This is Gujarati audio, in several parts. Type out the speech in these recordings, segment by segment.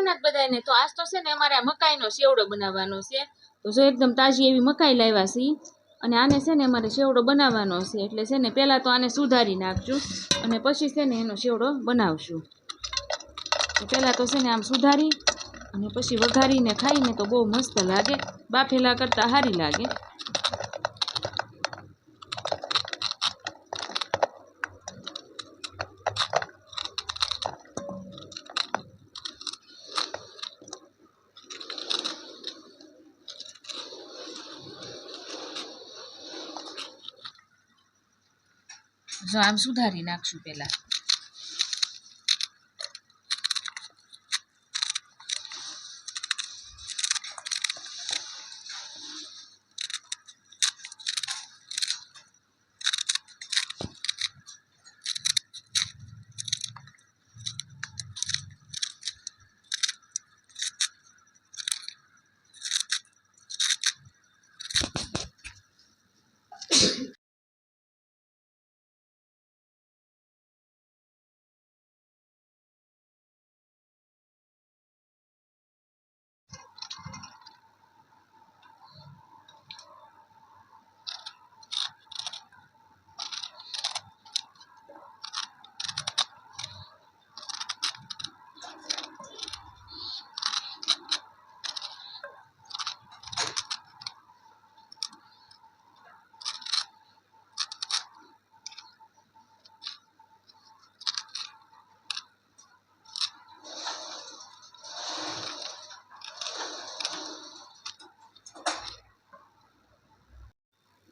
જગન્નાથ બધાને તો આજ તો છે ને અમારે આ મકાઈનો શેવડો બનાવવાનો છે. તો જો એકદમ તાજી એવી મકાઈ લાવ્યા છે. અને આને છે ને અમારે શેવડો બનાવવાનો છે. એટલે છે ને પહેલાં તો આને સુધારી નાખશું અને પછી છે ને એનો શેવડો બનાવશું. તો પહેલાં તો છે ને આમ સુધારી અને પછી વઘારીને ખાઈને તો બહુ મસ્ત લાગે. બાફેલા કરતાં સારી લાગે. આમ સુધારી નાખશું પહેલાં.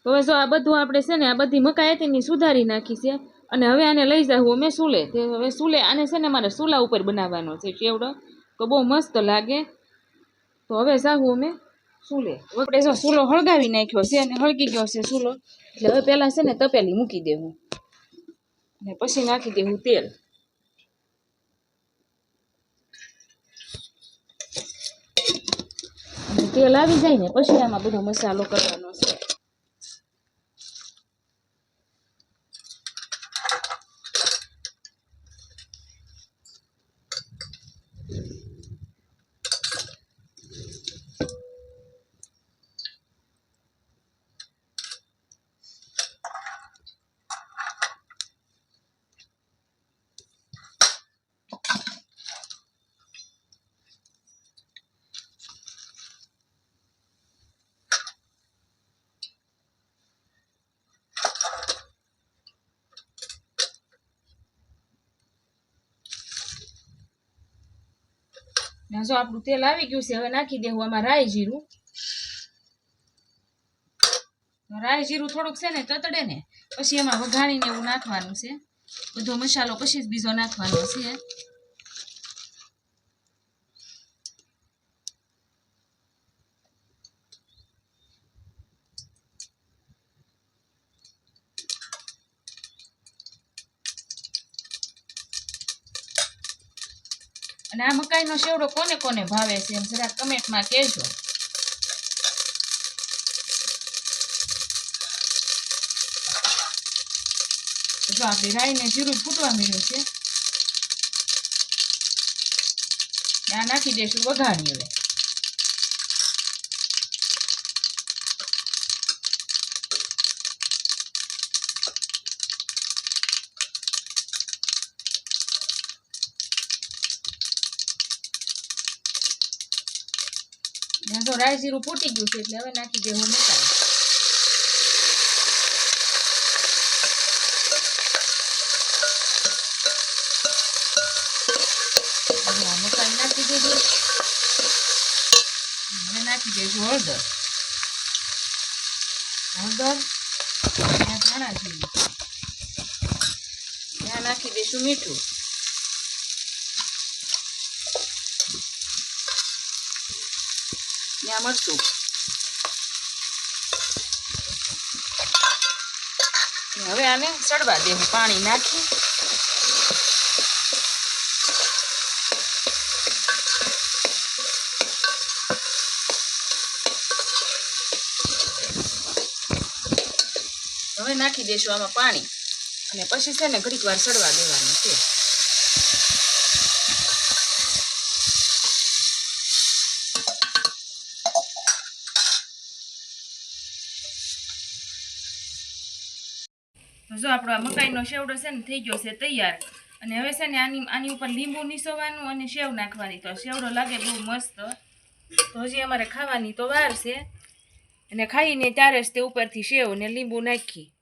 હવે જો આ બધું આપણે છે ને, આ બધી મકાઈ સુધારી નાખી છે અને હવે આને લઈ જાઉં અમે સુલે. તે હવે સુલે, આને છે ને મારે સુલા ઉપર બનાવવાનો છે ચેવડો. તો બહુ મસ્ત લાગે. તો હવે જાવું અમે સુલે. આપણે જો સુલો હળગાવી નાખ્યો છે અને હળગી ગયો છે સુલો. એટલે હવે પહેલાં છે ને તપેલી મૂકી દેવું અને પછી નાખી દેવું તેલ. તેલ આવી જાય ને, પછી આમાં બધો મસાલો કરવાનો છે. ને, જો આપણું તેલ આવી ગયું છે, હવે નાખી દેવું આમાં રાઈ જીરું. રાઈ જીરું થોડુંક છે ને, તતડે ને, પછી એમાં વઘાણીને એવું નાખવાનું છે. બધો મસાલો પછી જ બીજો નાખવાનો છે. અને આ મકાઈનો શેવડો કોને કોને ભાવે છે એમ જરાક કમેન્ટમાં કહેજો. જો આપણી રાઈને જીરું ફૂટવા મળ્યું છે. આ નાખી દઈશું વઘારી હવે. ને તો રાઈ જીરું ફૂટી ગયું છે એટલે હવે નાખી દેવું મસાલો. હવે આ નાખી દીધું હવે નાખી દઈશું હળદર. હળદર ત્યાં ધાણા જીરું. ત્યાં નાખી દઈશું મીઠું. ત્યાં મરચું. હવે આને સડવા દેવું, પાણી નાખી. હવે નાખી દેશું આમાં પાણી. અને પછી છે ને ઘડીક વાર સડવા દેવાનું. તો જો આપણો આ મકાઈનો શેવડો છે ને, થઈ ગયો છે તૈયાર. અને હવે છે ને આની આની ઉપર લીંબુ નીસોવાનું અને સેવ નાખવાની. તો શેવડો લાગે બહુ મસ્ત. તો હજી અમારે ખાવાની તો વાર છે. અને ખાઈને ત્યારે જ તે ઉપરથી સેવ ને લીંબુ નાખી.